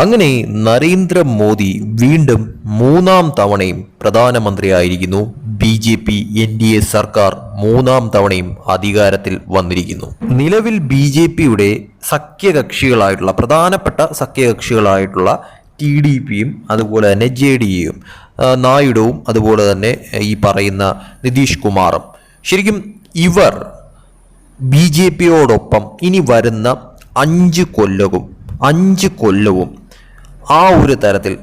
അങ്ങനെ നരേന്ദ്രമോദി വീണ്ടും മൂന്നാം തവണയും പ്രധാനമന്ത്രിയായിരിക്കുന്നു. B J P N D A സർക്കാർ മൂന്നാം തവണയും അധികാരത്തിൽ വന്നിരിക്കുന്നു. നിലവിൽ ബി ജെ പിയുടെ സഖ്യകക്ഷികളായിട്ടുള്ള പ്രധാനപ്പെട്ട സഖ്യകക്ഷികളായിട്ടുള്ള ടി ഡി പിയും അതുപോലെ തന്നെ ജെ ഡി യും നായിഡുവും അതുപോലെ തന്നെ ഈ പറയുന്ന നിതീഷ് കുമാറും. ശരിക്കും ഇവർ ബി ജെ പിയോടൊപ്പം ഇനി വരുന്ന അഞ്ച് കൊല്ലവും അഞ്ച് കൊല്ലവും ആ ഒരു തരത്തിൽ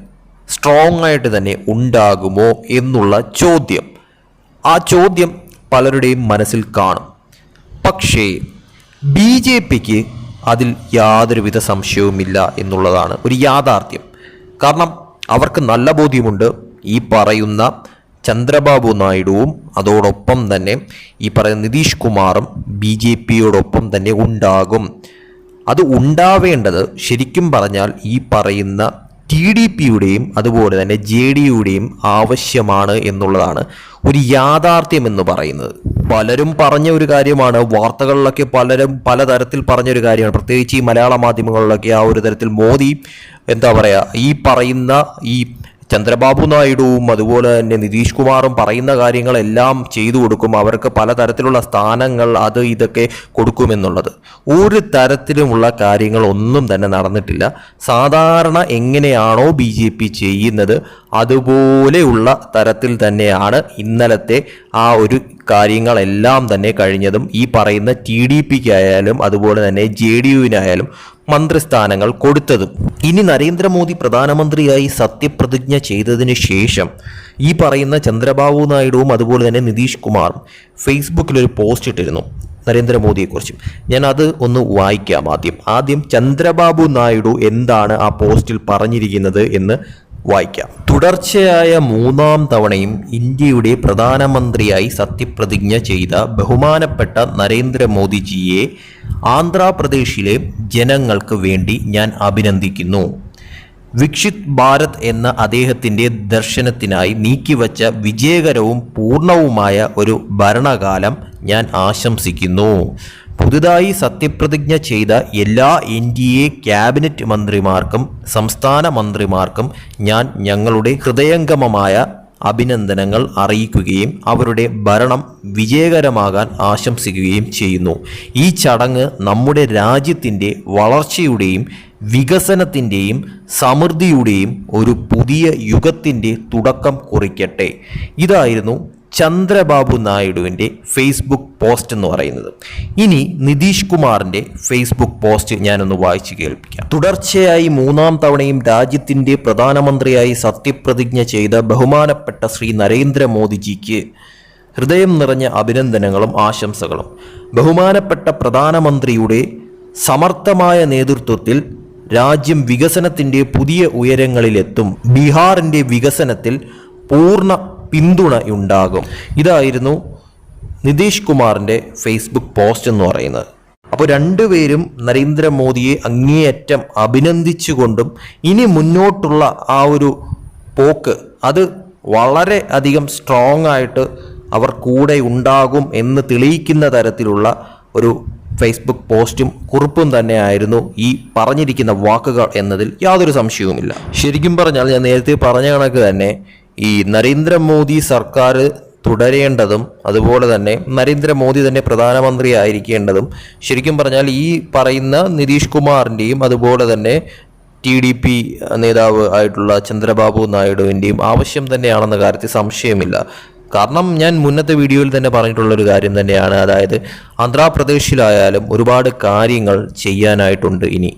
സ്ട്രോങ് ആയിട്ട് തന്നെ ഉണ്ടാകുമോ എന്നുള്ള ചോദ്യം. ആ ചോദ്യം പലരുടെയും മനസ്സിൽ കാണും. പക്ഷേ ബി ജെ പിക്ക് അതിൽ യാതൊരുവിധ സംശയവുമില്ല എന്നുള്ളതാണ് ഒരു യാഥാർത്ഥ്യം. കാരണം അവർക്ക് നല്ല ബോധ്യമുണ്ട്. ഈ പറയുന്ന ചന്ദ്രബാബു നായിഡുവും അതോടൊപ്പം തന്നെ ഈ പറയുന്ന നിതീഷ് കുമാറും ബി ജെ പിയോടൊപ്പം തന്നെ ഉണ്ടാകും. അത് ഉണ്ടാവേണ്ടത് ശരിക്കും പറഞ്ഞാൽ ഈ പറയുന്ന ടി ഡി പിയുടെയും അതുപോലെ തന്നെ ജെ ഡി യുടെയും ആവശ്യമാണ് എന്നുള്ളതാണ് ഒരു യാഥാർത്ഥ്യം എന്ന് പറയുന്നത്. പലരും പറഞ്ഞ ഒരു കാര്യമാണ് വാർത്തകളിലൊക്കെ പലരും പലതരത്തിൽ പറഞ്ഞൊരു കാര്യമാണ്. പ്രത്യേകിച്ച് ഈ മലയാള മാധ്യമങ്ങളിലൊക്കെ ആ ഒരു തരത്തിൽ മോദി എന്താ പറയുക ഈ പറയുന്ന ഈ ചന്ദ്രബാബു നായിഡുവും അതുപോലെ തന്നെ നിതീഷ് കുമാറും പറയുന്ന കാര്യങ്ങളെല്ലാം ചെയ്തു കൊടുക്കും. അവർക്ക് പലതരത്തിലുള്ള സ്ഥാനങ്ങൾ അത് ഇതൊക്കെ കൊടുക്കുമെന്നുള്ളത്. ഒരു തരത്തിലുമുള്ള കാര്യങ്ങൾ ഒന്നും തന്നെ നടന്നിട്ടില്ല. സാധാരണ എങ്ങനെയാണോ ബി ജെ പി ചെയ്യുന്നത് അതുപോലെയുള്ള തരത്തിൽ തന്നെയാണ് ഇന്നലത്തെ ആ ഒരു കാര്യങ്ങളെല്ലാം തന്നെ കഴിഞ്ഞതും ഈ പറയുന്ന ടി ഡി പിക്കായാലും അതുപോലെ തന്നെ ജെ ഡി യുവിനായാലും മന്ത്രിസ്ഥാനങ്ങൾ കൊടുത്തതും. ഇനി നരേന്ദ്രമോദി പ്രധാനമന്ത്രിയായി സത്യപ്രതിജ്ഞ ചെയ്തതിന് ശേഷം ഈ പറയുന്ന ചന്ദ്രബാബു നായിഡുവും അതുപോലെ തന്നെ നിതീഷ് കുമാറും ഫേസ്ബുക്കിൽ ഒരു പോസ്റ്റ് ഇട്ടിരുന്നു നരേന്ദ്രമോദിയെക്കുറിച്ചും. ഞാൻ അത് ഒന്ന് വായിക്കാം ആദ്യം. ആദ്യം ചന്ദ്രബാബു നായിഡു എന്താണ് ആ പോസ്റ്റിൽ പറഞ്ഞിരിക്കുന്നത് എന്ന് വായിക്കാം. തുടർച്ചയായ മൂന്നാം തവണയും ഇന്ത്യയുടെ പ്രധാനമന്ത്രിയായി സത്യപ്രതിജ്ഞ ചെയ്ത ബഹുമാനപ്പെട്ട നരേന്ദ്രമോദിജിയെ ആന്ധ്രാപ്രദേശിലെ ജനങ്ങൾക്ക് വേണ്ടി ഞാൻ അഭിനന്ദിക്കുന്നു. വിക്ഷിത് ഭാരത് എന്ന അദ്ദേഹത്തിന്റെ ദർശനത്തിനായി നീക്കിവച്ച വിജയകരവും പൂർണവുമായ ഒരു ഭരണകാലം ഞാൻ ആശംസിക്കുന്നു. പുതുതായി സത്യപ്രതിജ്ഞ ചെയ്ത എല്ലാ എൻ ഡി എ ക്യാബിനറ്റ് മന്ത്രിമാർക്കും സംസ്ഥാന മന്ത്രിമാർക്കും ഞാൻ ഞങ്ങളുടെ ഹൃദയംഗമമായ അഭിനന്ദനങ്ങൾ അറിയിക്കുകയും അവരുടെ ഭരണം വിജയകരമാകാൻ ആശംസിക്കുകയും ചെയ്യുന്നു. ഈ ചടങ്ങ് നമ്മുടെ രാജ്യത്തിന്റെ വളർച്ചയുടെയും വികസനത്തിന്റെയും സമൃദ്ധിയുടെയും ഒരു പുതിയ യുഗത്തിന്റെ തുടക്കം കുറിക്കട്ടെ. ഇതായിരുന്നു ചന്ദ്രബാബു നായിഡുവിന്റെ ഫേസ്ബുക്ക് പോസ്റ്റ് എന്ന് പറയുന്നത്. ഇനി നിതീഷ് കുമാറിന്റെ ഫേസ്ബുക്ക് പോസ്റ്റ് ഞാനൊന്ന് വായിച്ചു കേൾപ്പിക്കാം. തുടർച്ചയായി മൂന്നാം തവണയും രാജ്യത്തിന്റെ പ്രധാനമന്ത്രിയായി സത്യപ്രതിജ്ഞ ചെയ്ത ബഹുമാനപ്പെട്ട ശ്രീ നരേന്ദ്രമോദിജിക്ക് ഹൃദയം നിറഞ്ഞ അഭിനന്ദനങ്ങളും ആശംസകളും. ബഹുമാനപ്പെട്ട പ്രധാനമന്ത്രിയുടെ സമർത്ഥമായ നേതൃത്വത്തിൽ രാജ്യം വികസനത്തിന്റെ പുതിയ ഉയരങ്ങളിലെത്തും. ബീഹാറിന്റെ വികസനത്തിൽ പൂർണ പിന്തുണയുണ്ടാകും ഇതായിരുന്നു നിതീഷ് കുമാറിന്റെ ഫേസ്ബുക്ക് പോസ്റ്റ് എന്ന് പറയുന്നത്. അപ്പോൾ രണ്ടുപേരും നരേന്ദ്രമോദിയെ അങ്ങേയറ്റം അഭിനന്ദിച്ചുകൊണ്ടും ഇനി മുന്നോട്ടുള്ള ആ ഒരു പോക്ക് അത് വളരെ അധികം സ്ട്രോങ് ആയിട്ട് അവർ കൂടെ ഉണ്ടാകും എന്ന് തെളിയിക്കുന്ന തരത്തിലുള്ള ഒരു ഫേസ്ബുക്ക് പോസ്റ്റും കുറിപ്പും തന്നെയായിരുന്നു ഈ പറഞ്ഞിരിക്കുന്ന വാക്കുകൾ എന്നതിൽ യാതൊരു സംശയവുമില്ല. ശരിക്കും പറഞ്ഞാൽ ഞാൻ നേരത്തെ പറഞ്ഞ കണക്ക് തന്നെ ഈ നരേന്ദ്രമോദി സർക്കാർ തുടരേണ്ടതും അതുപോലെ തന്നെ നരേന്ദ്രമോദി തന്നെ പ്രധാനമന്ത്രി ആയിരിക്കേണ്ടതും ശരിക്കും പറഞ്ഞാൽ ഈ പറയുന്ന നിതീഷ് കുമാറിന്റെയും അതുപോലെ തന്നെ ടി ഡി പി നേതാവ് ആയിട്ടുള്ള ചന്ദ്രബാബു നായിഡുവിന്റെയും ആവശ്യം തന്നെയാണെന്ന കാര്യത്തിൽ സംശയമില്ല. കാരണം ഞാൻ മുന്നത്തെ വീഡിയോയിൽ തന്നെ പറഞ്ഞിട്ടുള്ള ഒരു കാര്യം തന്നെയാണ്. അതായത് ആന്ധ്രാപ്രദേശിലായാലും ഒരുപാട് കാര്യങ്ങൾ ചെയ്യാനായിട്ടുണ്ട് ഇനി.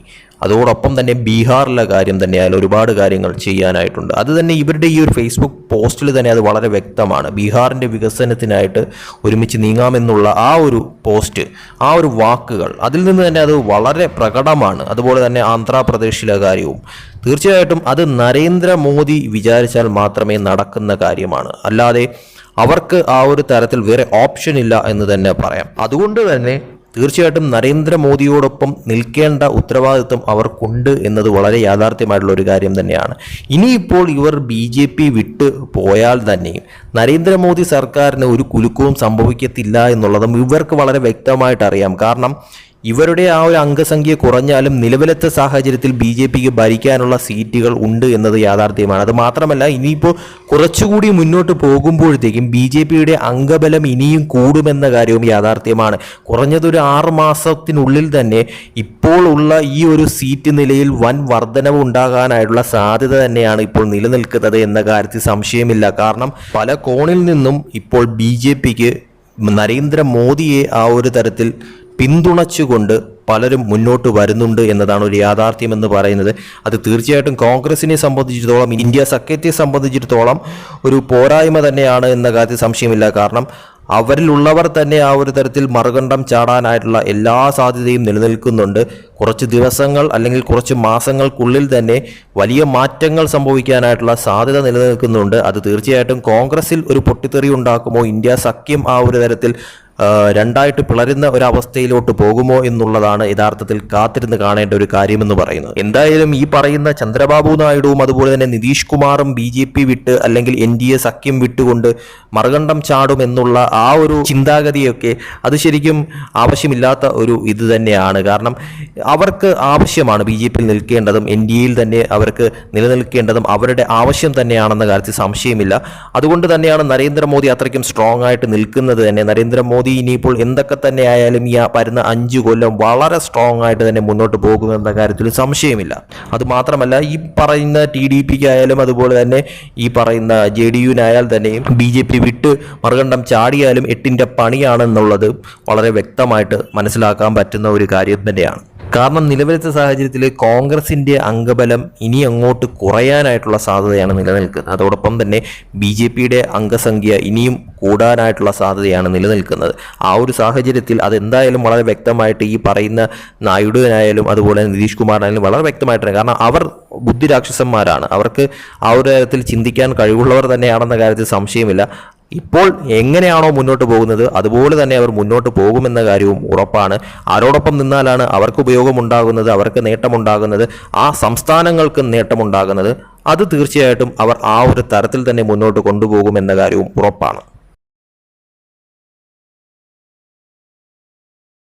അതോടൊപ്പം തന്നെ ബീഹാറിലെ കാര്യം തന്നെയായാലും ഒരുപാട് കാര്യങ്ങൾ ചെയ്യാനായിട്ടുണ്ട്. അത് തന്നെ ഇവരുടെ ഈ ഒരു ഫേസ്ബുക്ക് പോസ്റ്റിൽ തന്നെ അത് വളരെ വ്യക്തമാണ്. ബീഹാറിന്റെ വികസനത്തിനായിട്ട് ഒരുമിച്ച് നീങ്ങാമെന്നുള്ള ആ ഒരു പോസ്റ്റ് ആ ഒരു വാക്കുകൾ അതിൽ നിന്ന് തന്നെ അത് വളരെ പ്രകടമാണ്. അതുപോലെ തന്നെ ആന്ധ്രാപ്രദേശിലെ കാര്യവും. തീർച്ചയായിട്ടും അത് നരേന്ദ്രമോദി വിചാരിച്ചാൽ മാത്രമേ നടക്കുന്ന കാര്യമാണ്. അല്ലാതെ അവർക്ക് ആ ഒരു തരത്തിൽ വേറെ ഓപ്ഷൻ ഇല്ല എന്ന് തന്നെ പറയാം. അതുകൊണ്ട് തന്നെ തീർച്ചയായിട്ടും നരേന്ദ്രമോദിയോടൊപ്പം നിൽക്കേണ്ട ഉത്തരവാദിത്വം അവർക്കുണ്ട് എന്നത് വളരെ യാഥാർത്ഥ്യമായിട്ടുള്ള ഒരു കാര്യം തന്നെയാണ്. ഇനിയിപ്പോൾ ഇവർ ബി ജെ പി വിട്ട് പോയാൽ തന്നെയും നരേന്ദ്രമോദി സർക്കാരിന് ഒരു കുലുക്കവും സംഭവിക്കത്തില്ല എന്നുള്ളതും ഇവർക്ക് വളരെ വ്യക്തമായിട്ട് അറിയാം. കാരണം ഇവരുടെ ആ ഒരു അംഗസംഖ്യ കുറഞ്ഞാലും നിലവിലത്തെ സാഹചര്യത്തിൽ ബി ജെ പിക്ക് ഭരിക്കാനുള്ള സീറ്റുകൾ ഉണ്ട് എന്നത് യാഥാർത്ഥ്യമാണ്. അത് മാത്രമല്ല ഇനിയിപ്പോൾ കുറച്ചുകൂടി മുന്നോട്ട് പോകുമ്പോഴത്തേക്കും ബി ജെ പിയുടെ അംഗബലം ഇനിയും കൂടുമെന്ന കാര്യവും യാഥാർത്ഥ്യമാണ്. കുറഞ്ഞതൊരു ആറ് മാസത്തിനുള്ളിൽ തന്നെ ഇപ്പോൾ ഉള്ള ഈ ഒരു സീറ്റ് നിലയിൽ വൻ വർധനവ് ഉണ്ടാകാനായിട്ടുള്ള സാധ്യത തന്നെയാണ് ഇപ്പോൾ നിലനിൽക്കുന്നത് എന്ന കാര്യത്തിൽ സംശയമില്ല. കാരണം പല കോണിൽ നിന്നും ഇപ്പോൾ ബി ജെ പിക്ക് നരേന്ദ്രമോദിയെ ആ ഒരു തരത്തിൽ പിന്തുണച്ചുകൊണ്ട് പലരും മുന്നോട്ട് വരുന്നുണ്ട് എന്നതാണ് ഒരു യാഥാർത്ഥ്യം എന്ന് പറയുന്നത്. അത് തീർച്ചയായിട്ടും കോൺഗ്രസിനെ സംബന്ധിച്ചിടത്തോളം ഇന്ത്യ സഖ്യത്തെ സംബന്ധിച്ചിടത്തോളം ഒരു പോരായ്മ തന്നെയാണ് എന്ന കാര്യത്തിൽ സംശയമില്ല. കാരണം അവരിലുള്ളവർ തന്നെ ആ ഒരു തരത്തിൽ മറുകണ്ഠം ചാടാനായിട്ടുള്ള എല്ലാ സാധ്യതയും നിലനിൽക്കുന്നുണ്ട്. കുറച്ച് ദിവസങ്ങൾ അല്ലെങ്കിൽ കുറച്ച് മാസങ്ങൾക്കുള്ളിൽ തന്നെ വലിയ മാറ്റങ്ങൾ സംഭവിക്കാനായിട്ടുള്ള സാധ്യത നിലനിൽക്കുന്നുണ്ട്. അത് തീർച്ചയായിട്ടും കോൺഗ്രസിൽ ഒരു പൊട്ടിത്തെറി ഉണ്ടാക്കുമോ ഇന്ത്യ സഖ്യം ആ ഒരു തരത്തിൽ രണ്ടായിട്ട് പിളരുന്ന ഒരവസ്ഥയിലോട്ട് പോകുമോ എന്നുള്ളതാണ് യഥാർത്ഥത്തിൽ കാത്തിരുന്ന് കാണേണ്ട ഒരു കാര്യമെന്ന് പറയുന്നത്. എന്തായാലും ഈ പറയുന്ന ചന്ദ്രബാബു നായിഡുവും അതുപോലെ തന്നെ നിതീഷ് കുമാറും ബി ജെ പി വിട്ട് അല്ലെങ്കിൽ എൻ ഡി എ സഖ്യം വിട്ടുകൊണ്ട് മറുകണ്ഠം ചാടും എന്നുള്ള ആ ഒരു ചിന്താഗതിയൊക്കെ അത് ശരിക്കും ആവശ്യമില്ലാത്ത ഒരു ഇത് തന്നെയാണ്. കാരണം അവർക്ക് ആവശ്യമാണ് ബി ജെ പിയിൽ നിൽക്കേണ്ടതും എൻ ഡി എയിൽ തന്നെ അവർക്ക് നിലനിൽക്കേണ്ടതും അവരുടെ ആവശ്യം തന്നെയാണെന്ന കാര്യത്തിൽ സംശയമില്ല. അതുകൊണ്ട് തന്നെയാണ് നരേന്ദ്രമോദി അത്രയ്ക്കും സ്ട്രോങ് ആയിട്ട് നിൽക്കുന്നത് തന്നെ. നരേന്ദ്രമോദി ഇനിയിപ്പോൾ എന്തൊക്കെ തന്നെ ആയാലും ഈ വരുന്ന അഞ്ച് കൊല്ലം വളരെ സ്ട്രോങ് ആയിട്ട് തന്നെ മുന്നോട്ട് പോകുമെന്ന കാര്യത്തിൽ സംശയമില്ല. അതുമാത്രമല്ല ഈ പറയുന്ന ടി ഡി പിക്ക് ആയാലും അതുപോലെ തന്നെ ഈ പറയുന്ന ജെ ഡി യുവിനായാൽ തന്നെയും ബി ജെ പി വിട്ട് മറുകണ്ഠം ചാടിയാലും എട്ടിന്റെ പണിയാണെന്നുള്ളത് വളരെ വ്യക്തമായിട്ട് മനസ്സിലാക്കാൻ പറ്റുന്ന ഒരു കാര്യം തന്നെയാണ്. കാരണം നിലവിലത്തെ സാഹചര്യത്തിൽ കോൺഗ്രസിന്റെ അംഗബലം ഇനി അങ്ങോട്ട് കുറയാനായിട്ടുള്ള സാധ്യതയാണ് നിലനിൽക്കുന്നത്. അതോടൊപ്പം തന്നെ ബി ജെ പിയുടെ അംഗസംഖ്യ ഇനിയും കൂടാനായിട്ടുള്ള സാധ്യതയാണ് നിലനിൽക്കുന്നത്. ആ ഒരു സാഹചര്യത്തിൽ അതെന്തായാലും വളരെ വ്യക്തമായിട്ട് ഈ പറയുന്ന നായിഡുവിനായാലും അതുപോലെ നിതീഷ് കുമാറിനായാലും വളരെ വ്യക്തമായിട്ടാണ് കാരണം അവർ ബുദ്ധിരാക്ഷസന്മാരാണ് അവർക്ക് ആ ഒരു തരത്തിൽ ചിന്തിക്കാൻ കഴിവുള്ളവർ തന്നെയാണെന്ന കാര്യത്തിൽ സംശയമില്ല. ഇപ്പോൾ എങ്ങനെയാണോ മുന്നോട്ട് പോകുന്നത് അതുപോലെ തന്നെ അവർ മുന്നോട്ട് പോകുമെന്ന കാര്യവും ഉറപ്പാണ്. ആരോടൊപ്പം നിന്നാലാണ് അവർക്ക് ഉപയോഗമുണ്ടാകുന്നത് അവർക്ക് നേട്ടമുണ്ടാകുന്നത് ആ സംസ്ഥാനങ്ങൾക്ക് നേട്ടമുണ്ടാകുന്നത്. അത് തീർച്ചയായിട്ടും അവർ ആ ഒരു തരത്തിൽ തന്നെ മുന്നോട്ട് കൊണ്ടുപോകുമെന്ന കാര്യവും ഉറപ്പാണ്.